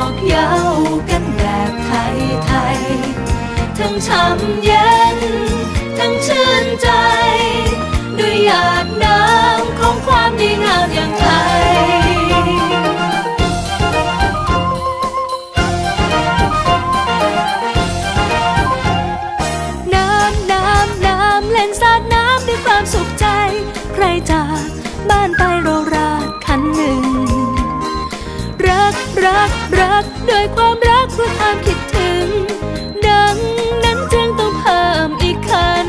อกเย้ากันแบบไทยไทยๆทั้งช่ำเย็น ทั้งชื่นใจ ด้วยหยาดน้ำของความดีงามอย่างไทยน้ำน้ำน้ำเล่นสาดน้ำด้วยความสุขใจ ใครจากบ้านไปเรา รักรักด้วยความรักด้วยความคิดถึง ดังนั้นจึงต้องเพิ่มอีกคัน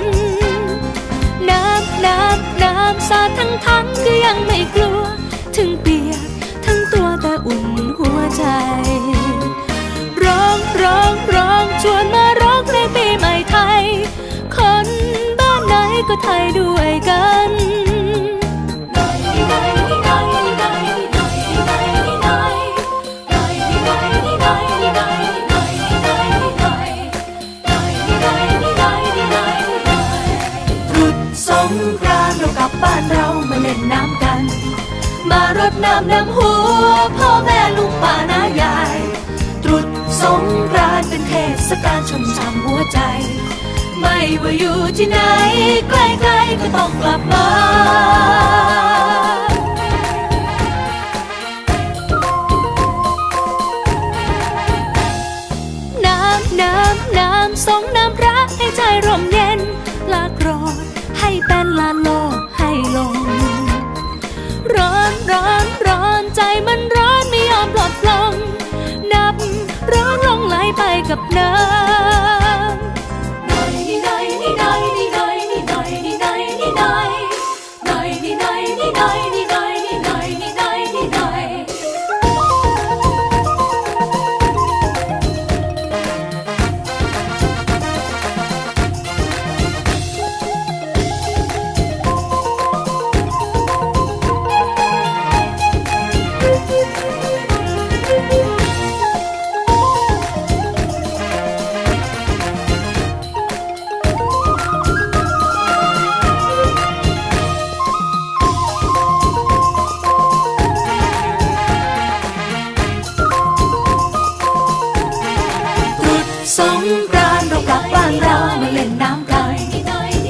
น้ำน้ำน้ำสาดทั้งทั้งก็ยังไม่กลัว ถึงเปียกทั้งตัวแต่อุ่นหัวใจ ร้องร้องร้องชวนมาร้องเพลงปีใหม่ไทย คนบ้านไหนก็ไทยด้วย งกรานเรากลับบ้านเรามาเล่นน้ำกัน มารดน้ำดำหัวพ่อแม่ลุงป้าน้ายาย ตรุษสงกรานต์เป็นเทศกาลชมฉ่ำหัวใจ ไม่ว่าอยู่ที่ไหนใกล้ๆก็ต้องกลับมาน้ำน้ำน้ำสงน้ำพระให้ใจร่มเย็นลากรธ ให้เป็นลาโลกให้ลง ร้อนร้อนานเรากลับบ้านเรามาเล่นน้ำกัน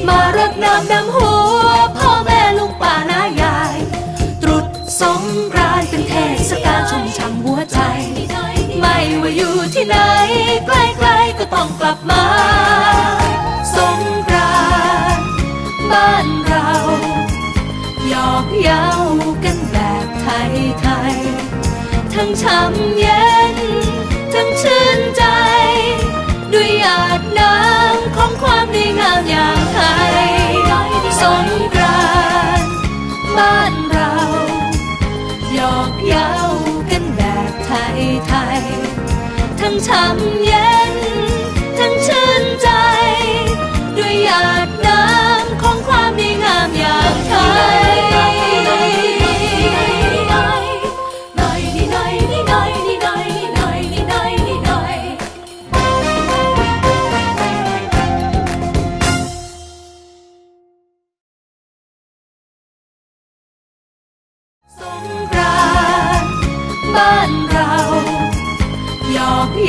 มารดน้ำดำหัวพ่อแม่ลุงป้านายาย ตรุษสงกรานเป็นเทศกาลชุ่มฉ่ำหัวใจ ไม่ว่าอยู่ที่ไหนใกล้ๆก็ต้องกลับมาสงกรานบ้านเราหยอกเย้ากันแบบไทยๆทั้งช่ำเย็น ทั้งชื่นใจ ความดีงามอย่างไทยสงกรานบ้านเราหยอกเย้ากันแบบไทยไทยทั้งช้ำเย็น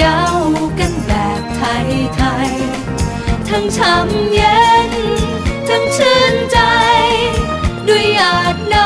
ยาวกันแบบไทยๆทั้งช้ำเย็น ทั้งชื่นใจ ด้วยอยากน้